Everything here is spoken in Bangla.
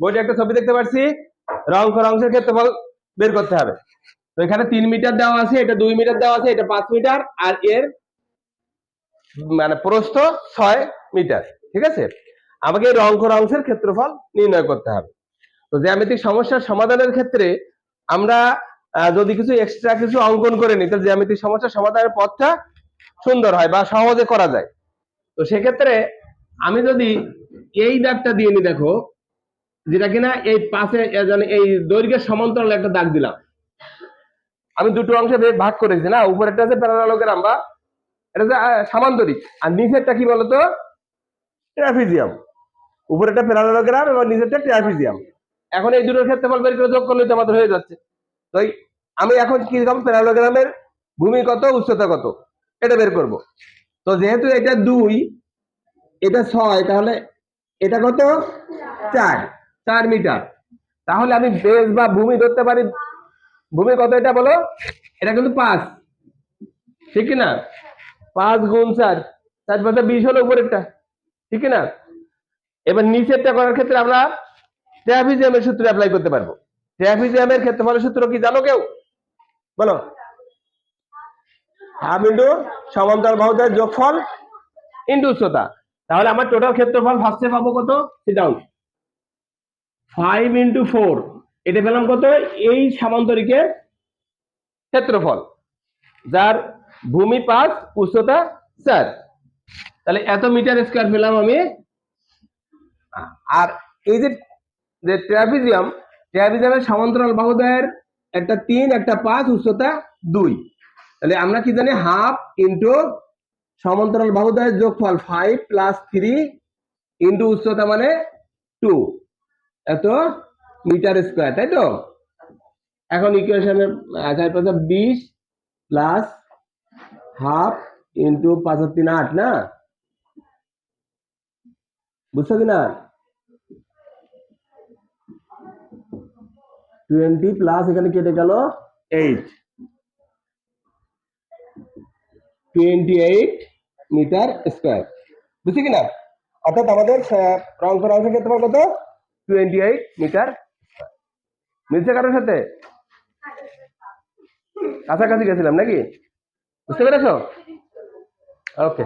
বোর্ডে একটা ছবি দেখতে পাচ্ছি রং করা অংশের ক্ষেত্রফল বের করতে হবে। তো এখানে তিন মিটার দেওয়া আছে, এটা দুই মিটার দেওয়া আছে, এটা পাঁচ মিটার, আর এর মানে প্রস্থ ছয় মিটার, ঠিক আছে? আমাকে এই রং করা অংশের ক্ষেত্রফল নির্ণয় করতে হবে। তো জ্যামিতিক সমস্যার সমাধানের ক্ষেত্রে আমরা যদি কিছু এক্সট্রা কিছু অঙ্কন করে নিই, তাহলে জ্যামিতিক সমস্যার সমাধানের পথটা সুন্দর হয় বা সহজে করা যায়। তো সেক্ষেত্রে আমি যদি এই দাগটা দিয়ে নি দেখো যেটা কিনা এই পাশে এই দৈর্ঘ্যের সমান্তরাল একটা দাগ দিলাম। আমি দুটো অংশে ভাগ করেছি না? উপরেরটা হচ্ছে প্যারালোগ্রাম বা এটা আহ, সামান্তরিক। আর নিচেরটা কি বলতো? ট্রাফিজিয়াম উপরেরটা প্যারালোগ্রাম এবং নিচেরটা ট্রাফিজিয়াম এখন এই দুটোর ক্ষেত্রফল বের করে যোগ করলে তো আমাদের হয়ে যাচ্ছে। তো আমি এখন কি রকম প্যারালোগ্রামের ভূমি কত উচ্চতা কত এটা বের করব। তো যেহেতু এটা দুই এটা ছয় তাহলে এটা কত? চার। চার মিটার। তাহলে আমি বেস বা ভূমি ধরতে পারি। ভূমি কত এটা বলো? এটা কিন্তু পাঁচ। ঠিক না পাঁচ গুণ চার। চার পাঁচটা বিশ হলো উপরেরটা। ঠিক না এবার নিচেরটা করার ক্ষেত্রে আমরা ট্রাফিজিয়ামের সূত্র অ্যাপ্লাই করতে পারব। ট্রাফিজিয়ামের ক্ষেত্রফলের সূত্র কি জানো কেউ? বলো। হাফ ইন্টু সমান্তরাল বাহুদের যোগফল ইন্টু উচ্চতা তাহলে আমার টোটাল ক্ষেত্রফল ফার্স্টে পাবো কত? ডাউন ফাইভ ইন্টু ফোর এটা পেলাম কত? এই সামান্তরিকের ক্ষেত্রফল, যার ভূমি পাঁচ উচ্চতা চার তাহলে এত মিটার স্কোয়ার পেলাম আমি। আর এই যে যে ট্রাপিজিয়াম ট্রাপিজিয়ামের সমান্তরাল বাহুদের একটা তিন, একটা পাঁচ, উচ্চতা দুই। তাহলে আমরা কি জানি? হাফ ইন্টু সমান্তরাল বাহুদের যোগফল ফাইভ প্লাস থ্রি ইন্টু উচ্চতা মানে টু এত? মিটার স্কোয়ার তাই তো? এখন ইকুয়েশনের চার পাঁচা বিশ প্লাস হাফ ইন্টু পাঁচ তিন আট না? বুঝছ কি না টোয়েন্টি প্লাস এখানে কেটে গেল eight twenty eight metre square বুঝছি কিনা? অর্থাৎ আমাদের আহ, রং করা অংশের ক্ষেত্রফল কত? টোয়েন্টি এইট মিটার মিলছে কারোর সাথে? কাছাকাছি গেছিলাম নাকি? বুঝতে পেরেছ? ওকে